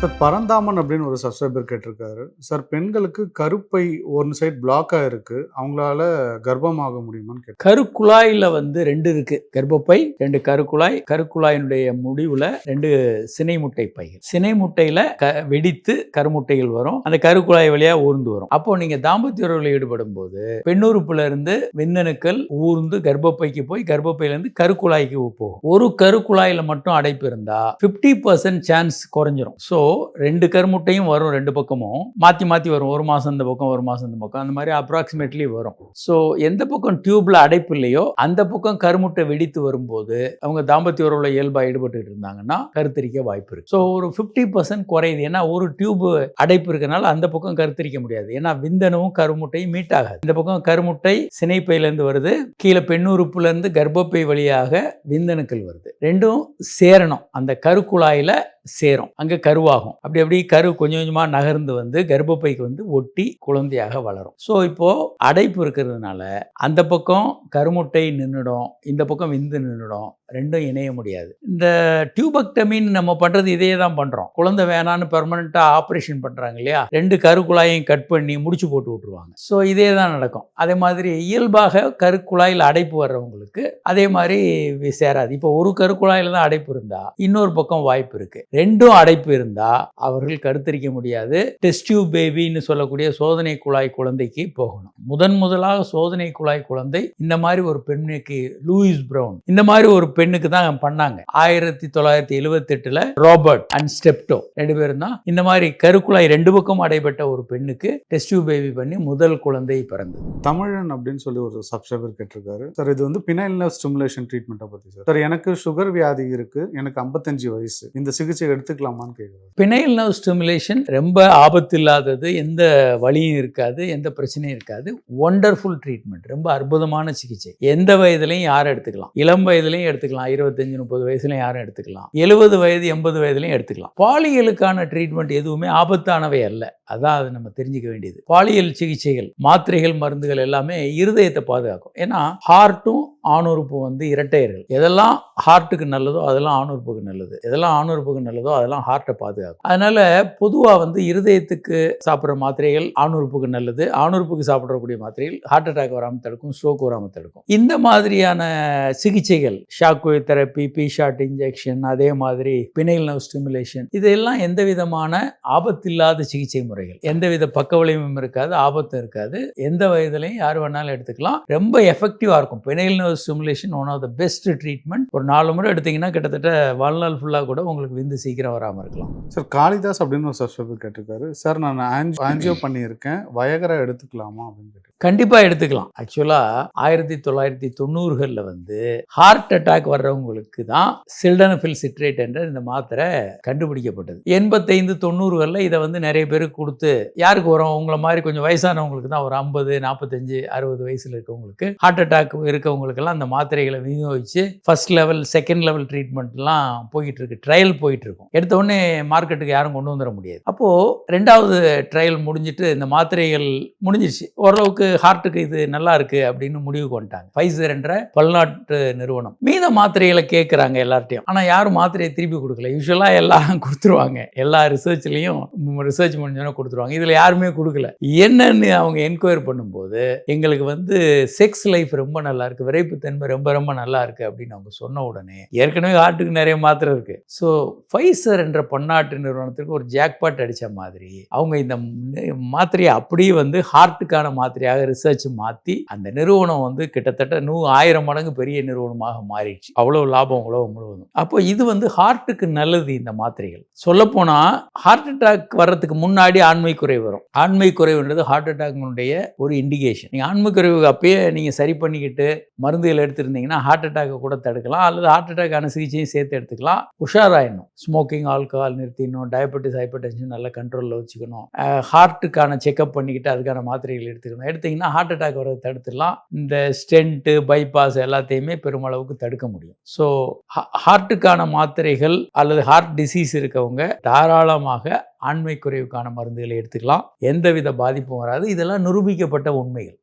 Sir Paranthaman அப்படின்னு ஒரு subscriber கேட்டிருக்காரு. சார் பெண்களுக்கு கருப்பை ஒரு சைட் பிளாக்காக இருக்குது அவங்களால கர்ப்பமாக முடியுமான்னு கேட்டு கருக்குழாயில் வந்து ரெண்டு இருக்குது கர்ப்பப்பை ரெண்டு கருக்குழாய். கருக்குழாயினுடைய முடிவில் ரெண்டு சினை முட்டை பைகள் சினை முட்டையில் க வெடித்து கருமுட்டைகள் வரும். அந்த கருக்குழாய் வழியாக ஊர்ந்து வரும். அப்போ நீங்கள் தாம்பத்திய உறவில் ஈடுபடும் போது பெண்ணுறுப்புலேருந்து விந்தணுக்கள் ஊர்ந்து கர்ப்பப்பைக்கு போய் கர்ப்பப்பையிலேருந்து கருக்குழாய்க்கு போகும். ஒரு கருக்குழாயில் மட்டும் அடைப்பு இருந்தால் ஃபிஃப்டி பர்சன்ட் சான்ஸ் குறைஞ்சிரும். ஸோ ரெண்டு கருமுட்டையும் வரும் ரெண்டு பக்கமும். மாற்றி மாற்றி வரும். ஒரு மாதம் இந்த பக்கம் ஒரு மாதம் இந்த பக்கம். அந்த மாதிரி அப்ராக்சிமேட்லி வரும். ஸோ எந்த பக்கம் டியூப்பில் அடைப்பு இல்லையோ அந்த பக்கம் கருமுட்டை வெடித்து வரும்போது அவங்க தாம்பத்திய உறவுல இயல்பாக ஈடுபட்டு இருந்தாங்கன்னா கருத்தரிக்க வாய்ப்பு இருக்குது ஸோ ஒரு ஃபிஃப்டி பர்சன்ட் குறையுது. ஏன்னா ஒரு டியூப் அடைப்பு இருக்கனால அந்த பக்கம் கருத்தரிக்க முடியாது. ஏன்னா விந்தனவும் கருமுட்டையும் மீட் ஆகாது. இந்த பக்கம் கருமுட்டை சினைப்பையிலேருந்து வருது. கீழே பெண்ணுறுப்புலேருந்து கர்ப்பப்பை வழியாக விந்தணுக்கள் வருது. ரெண்டும் சேரணும். அந்த கருக்குழாயில் சேரும். அங்கே கருவாகும். அப்படி அப்படி கரு கொஞ்சம் கொஞ்சமாக நகர்ந்து வந்து கர்ப்பப்பைக்கு வந்து ஒட்டி குழந்தையாக வளரும். ஸோ இப்போது அடைப்பு இருக்கிறதுனால அந்த பக்கம் கருமுட்டை நின்றுடும் இந்த பக்கம் விந்து நின்றுடும் ரெண்டும் இணைய முடியாது. இந்த டியூபக்டமின்னு நம்ம பண்ணுறது இதே தான் பண்ணுறோம் குழந்தை வேணான்னு பெர்மனண்ட்டாக ஆப்ரேஷன் பண்ணுறாங்க இல்லையா? ரெண்டு கருக்குழாயையும் கட் பண்ணி முடிச்சு போட்டு விட்ருவாங்க ஸோ இதே தான் நடக்கும். அதே மாதிரி இயல்பாக கருக்குழாயில் அடைப்பு வர்றவங்களுக்கு அதே மாதிரி சேராது. இப்போ ஒரு கருக்குழாயில் தான் அடைப்பு இருந்தால் இன்னொரு பக்கம் வாய்ப்பு இருக்குது ரெண்டும் அடைப்பு இருந்தால் அவர்கள் கருத்தரிக்க முடியாது. டெஸ்ட் டியூப் பேபின்னு சொல்லக்கூடிய சோதனை குழாய் குழந்தைக்கு போகணும். முதன் முதலாக சோதனை குழாய் குழந்தை இந்த மாதிரி ஒரு பெண்ணுக்கு லூயிஸ் பிரவுன் இந்த மாதிரி ஒரு பெண்ணுக்கு தான் பண்ணாங்க. ஆயிரத்தி தொள்ளாயிரத்தி எழுவத்தெட்டுல ராபர்ட் அண்ட் ஸ்டெப்டோ ரெண்டு பேரும் தான் இந்த மாதிரி கருக்குழாய் ரெண்டு பக்கம் அடைபட்ட ஒரு பெண்ணுக்கு டெஸ்ட் பேபி பண்ணி முதல் குழந்தை பிறந்தது. தமிழன் அப்படின்னு சொல்லி ஒரு சப்ஸ்கிரைபர் கேட்டிருக்காரு. சார் இது வந்து பினைல் நர்வ் ஸ்டிமுலேஷன் ட்ரீட்மெண்ட்டை பற்றி சார் சார் எனக்கு சுகர் வியாதி இருக்கு. எனக்கு 55 வயசு. இந்த சிகிச்சை எடுத்துக்கலாமான்னு கேட்குறாரு பினைல் நர்வ் ஸ்டிமுலேஷன் ரொம்ப ஆபத்து இல்லாதது எந்த வலியும் இருக்காது எந்த பிரச்சனையும் இருக்காது. ஒண்டர்ஃபுல் ட்ரீட்மெண்ட் ரொம்ப அற்புதமான சிகிச்சை. எந்த வயதுலையும் யாரும் எடுத்துக்கலாம்? இளம் வயதுலையும் எடுத்துக்கலாம். இருபத்தஞ்சு முப்பது வயசுலையும் யாரும் எடுத்துக்கலாம். எழுபது வயது எண்பது வயதுலையும் எடுத்துக்கலாம். பாலியலுக்கான ட்ரீட்மெண்ட் எதுவுமே ஆபத்தானவை அல்ல. அதான் அது நம்ம தெரிஞ்சுக்க வேண்டியது. பாலியல் சிகிச்சைகள் மாத்திரைகள் மருந்துகள் எல்லாமே இருதயத்தை பாதுகாக்கும். ஏன்னா ஹார்ட்டும் ஆணுறுப்பு வந்து இரட்டையர்கள். எதெல்லாம் ஹார்ட்டுக்கு நல்லதோ அதெல்லாம் ஆணுறுப்புக்கு நல்லது. எதெல்லாம் ஆணுறுப்புக்கு நல்லதோ அதெல்லாம் ஹார்ட்டை பாதுகாக்கும். அதனால பொதுவாக வந்து இருதயத்துக்கு சாப்பிட்ற மாத்திரைகள் ஆணுறுப்புக்கு நல்லது. ஆணுறுப்புக்கு சாப்பிடக்கூடிய மாத்திரைகள் ஹார்ட் அட்டாக் வராமல் தடுக்கும் ஸ்ட்ரோக் வராமல் தடுக்கும். இந்த மாதிரியான சிகிச்சைகள் shock wave therapy P shot injection அதே மாதிரி பினைல் நர்வ் ஸ்டிமுலேஷன் இதெல்லாம் எந்த விதமான ஆபத்தில்லாத சிகிச்சை முறைகள். எந்தவித பக்க விளைவும் இருக்காது ஆபத்தும் இருக்காது. எந்த வயதுலையும் யார் வேணாலும் எடுத்துக்கலாம். ரொம்ப எஃபெக்டிவாக இருக்கும். Penile nerve stimulation one of the best treatment ஒரு நாலு முறை எடுத்தீங்கன்னா கிட்டத்தட்ட வாழ்நாள் ஃபுல்லாக கூட உங்களுக்கு விந்து சீக்கிரம் வராமல் இருக்கலாம். சார் காளிதாஸ் அப்படின்னு ஒரு சப்ஸ்கிரைபர் கேட்டிருக்காரு. சார் நான் ஆன்ஜி ஆன்ஜியோ பண்ணியிருக்கேன். வயகரா எடுத்துக்கலாமா அப்படின்னு கேட்டு கண்டிப்பாக எடுத்துக்கலாம். ஆக்சுவலாக ஆயிரத்தி தொள்ளாயிரத்தி தொண்ணூறுகளில் வந்து ஹார்ட் அட்டாக் வர்றவங்களுக்கு தான் சில்டனஃபில் சிட்ரேட் என்ற இந்த மாத்திரை கண்டுபிடிக்கப்பட்டது. எண்பத்தைந்து தொண்ணூறுகளில் இதை வந்து நிறைய பேருக்கு கொடுத்து யாருக்கு வரும்? உங்களை மாதிரி கொஞ்சம் வயசானவங்களுக்கு தான் ஒரு ஐம்பது நாற்பத்தஞ்சு அறுபது வயசில் இருக்கவங்களுக்கு ஹார்ட் அட்டாக் இருக்கவங்களுக்கெல்லாம் அந்த மாத்திரைகளை விநியோகிச்சு ஃபர்ஸ்ட் லெவல் செகண்ட் லெவல் ட்ரீட்மெண்ட்லாம் போயிட்டு இருக்கு ட்ரையல் போயிட்டு இருக்கும் எடுத்த உடனே மார்க்கெட்டுக்கு யாரும் கொண்டு வந்துட முடியாது. அப்போது ரெண்டாவது ட்ரையல் முடிஞ்சிட்டு இந்த மாத்திரைகள் முடிஞ்சிருச்சு. ஓரளவுக்கு ஹார்ட்டுக்கு இது நல்லா இருக்கு அப்படின்னு முடிவுக்கு வந்துட்டாங்க. ஃபைசர் என்ற பல்நாட்டு நிறுவனம். மீத மாத்திரைகளை கேட்குறாங்க எல்லார்ட்டையும். ஆனால் யாரும் மாத்திரையை திருப்பி கொடுக்கல. யூஸ்வலாக எல்லாம் கொடுத்துருவாங்க. எல்லா ரிசர்ச்லேயும் ரிசர்ச் முடிஞ்சோன்னே கொடுத்துருவாங்க. இதில் யாருமே கொடுக்கல. என்னன்னு அவங்க என்கொயர் பண்ணும்போது எங்களுக்கு வந்து செக்ஸ் லைஃப் ரொம்ப நல்லா இருக்குது விரைப்புத்தன்மை ரொம்ப ரொம்ப நல்லா இருக்குது அப்படின்னு அவங்க சொன்ன உடனே ஏற்கனவே ஹார்ட்டுக்கு நிறைய மாத்திரை இருக்குது ஸோ ஃபைசர் என்ற பன்னாட்டு நிறுவனத்துக்கு ஒரு ஜாக்பாட் அடித்த மாதிரி அவங்க இந்த மாத்திரையை அப்படியே வந்து ஹார்ட்டுக்கான மாத்திரையாக ரிசர்ச் மாற்றி அந்த நிறுவனம் வந்து கிட்டத்தட்ட நூ ஆயிரம் மடங்கு பெரிய நிறுவனமாக மாறிடுச்சு அவ்வளோ லாபம் உலகம் முழுவதும். அப்போ இது வந்து ஹார்ட்டுக்கு நல்லது இந்த மாத்திரைகள். சொல்லப்போனால் ஹார்ட் அட்டாக் வர்றதுக்கு முன்னாடி ஆண்மை குறைவு வரும். ஆண்மை குறைவுன்றது ஹார்ட் அட்டாக்னுடைய ஒரு இண்டிகேஷன் நீங்கள் ஆண்மை குறைவு அப்பயே நீங்கள் சரி பண்ணிக்கிட்டு மருந்துகள் எடுத்திருந்தீங்கன்னா ஹார்ட் அட்டாக்கை கூட தடுக்கலாம். அல்லது ஹார்ட் அட்டாக்கான சிகிச்சையும் சேர்த்து எடுத்துக்கலாம். உஷாராயிடணும். ஸ்மோக்கிங் ஆல்கஹால் நிறுத்திடணும். டயபெட்டிஸ் ஹைப்பர் டென்ஷன் நல்லா கண்ட்ரோலில் வச்சுக்கணும். ஹார்ட்டுக்கான செக்கப் பண்ணிக்கிட்டு அதுக்கான மாத்திரைகள் எடுத்துக்கணும். எடுத்தீங்கன்னா ஹார்ட் அட்டாக் வரதை தடுத்துடலாம். இந்த ஸ்டென்ட்டு பைபாஸ் எல்லாத்தையுமே பெருமளவுக்கு தடுக்க முடியும். ஸோ ஹார்ட்டுக்கான மாத்திரைகள் அல்லது ஹார்ட் டிசீஸ் இருக்கவங்க தாராளமாக ஆண்மை குறைவுக்கான மருந்துகளை எடுத்துக்கலாம். எந்தவித பாதிப்பும் வராது. இதெல்லாம் நிரூபிக்கப்பட்ட உண்மைகள்.